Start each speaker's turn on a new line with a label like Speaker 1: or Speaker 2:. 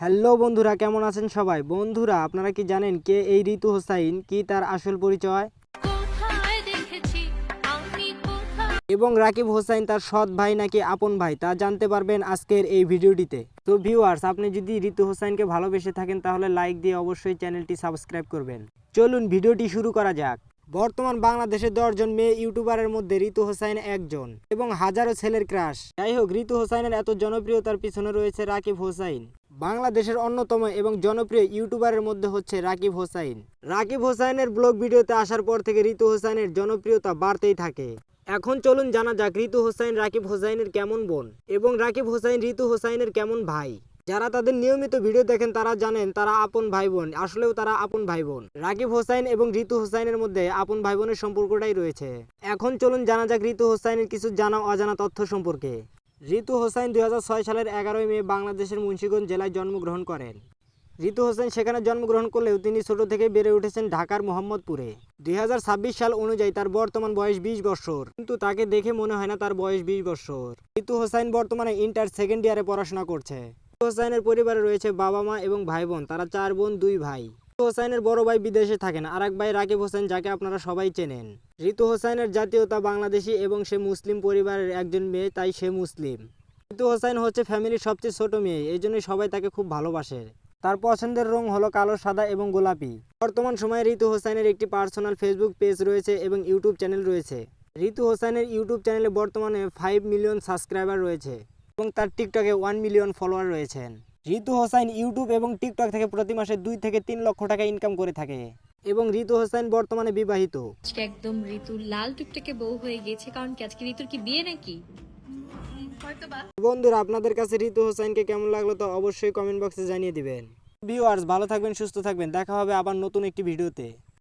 Speaker 1: Hello বন্ধুরা কেমন আছেন সবাই? বন্ধুরা আপনারা কি জানেন কে এই ঋতু হোসাইন? কি তার আসল পরিচয়? এবং রাকিব হোসাইন তার সৎ ভাই নাকি আপন ভাই তা জানতে পারবেন আজকের এই ভিডিওটিতে। তো ভিউয়ার্স আপনি যদি ঋতু হোসাইনকে ভালোবেসে থাকেন তাহলে লাইক দিয়ে অবশ্যই চ্যানেলটি সাবস্ক্রাইব করবেন। চলুন ভিডিওটি শুরু করা যাক। বর্তমান বাংলাদেশে দশজন মেয়ে ইউটিউবারের মধ্যে ঋতু হোসাইন একজন এবং হাজারো ছেলের ক্রাশ যাই হোক ঋতু হোসাইনের এত জনপ্রিয়তার পিছনে রয়েছে রাকিব হোসাইন। বাংলাদেশের অন্যতম এবং জনপ্রিয় ইউটিউবারের মধ্যে হচ্ছে রাকিব হোসাইন। রাকিব হোসাইনের ব্লগ ভিডিওতে আসার পর থেকে ঋতু হোসাইনের জনপ্রিয়তা বাড়তেই থাকে। এখন চলুন জানা যাক, ঋতু হোসাইন, রাকিব হোসাইনের কেমন বোন এবং রাকিব হোসাইন, ঋতু হোসাইনের কেমন ভাই? যারা তাদের নিয়মিত ভিডিও দেখেন তারা জানেন তারা আপন ভাই বোন আসলেও তারা আপন ভাই বোন রাকিব হোসাইন এবং ঋতু হোসাইনের মধ্যে আপন ভাই বোনের সম্পর্কটাই রয়েছে। এখন চলুন জানা যাক, ঋতু হোসাইনের কিছু জানা অজানা তথ্য সম্পর্কে। ঋতু হোসাইন দুই সালের এগারোই মে বাংলাদেশের মুন্সীগঞ্জ জেলায় জন্মগ্রহণ করেন। ঋতু হোসেন সেখানে জন্মগ্রহণ করলেও তিনি ছোট থেকে বেড়ে উঠেছেন ঢাকার মোহাম্মদপুরে। দুই হাজার ছাব্বিশ সাল অনুযায়ী তার বর্তমান বয়স বিশ বছর, কিন্তু তাকে দেখে মনে হয় না তার বয়স বিশ বছর। ঋতু হোসাইন বর্তমানে ইন্টার সেকেন্ড ইয়ারে পড়াশোনা করছে। ঋতু হোসাইনের পরিবারে রয়েছে বাবা মা এবং ভাই বোন, তারা চার বোন, দুই ভাই। হোসাইনের বড় ভাই বিদেশে থাকেন। আর এক ভাই রাকিব হোসেন, যাকে আপনারা সবাই চেনেন। ঋতু হোসাইনের জাতীয়তা বাংলাদেশি এবং সে মুসলিম পরিবারের একজন মেয়ে, তাই সে মুসলিম। ঋতু হোসাইন হচ্ছে ফ্যামিলির সবচেয়ে ছোট মেয়ে এই জন্যই সবাই তাকে খুব ভালোবাসে। তার পছন্দের রং হলো কালো, সাদা এবং গোলাপি। বর্তমান সময়ে ঋতু হোসাইনের একটি পার্সোনাল ফেসবুক পেজ রয়েছে এবং ইউটিউব চ্যানেল রয়েছে। ঋতু হোসাইনের ইউটিউব চ্যানেলে বর্তমানে ফাইভ মিলিয়ন সাবস্ক্রাইবার রয়েছে এবং তার টিকটকে ওয়ান মিলিয়ন ফলোয়ার রয়েছেন। ঋতু হোসাইন ইউটিউব এবং টিকটক থেকে প্রতি মাসে দুই থেকে তিন লক্ষ টাকা ইনকাম করে থাকে। এবং ঋতু হোসাইন বর্তমানে বিবাহিত।
Speaker 2: আজকে একদম ঋতু লাল টুকটাকে বউ হয়ে গেছে কারণ কি আজকে ঋতুর কি বিয়ে নাকি?
Speaker 1: বন্ধুরা আপনাদের কাছে ঋতু হোসেনকে কেমন লাগল তো অবশ্যই কমেন্ট বক্সে জানিয়ে দিবেন। ভিউয়ার্স ভালো থাকবেন সুস্থ থাকবেন। দেখা হবে আবার নতুন একটি ভিডিওতে।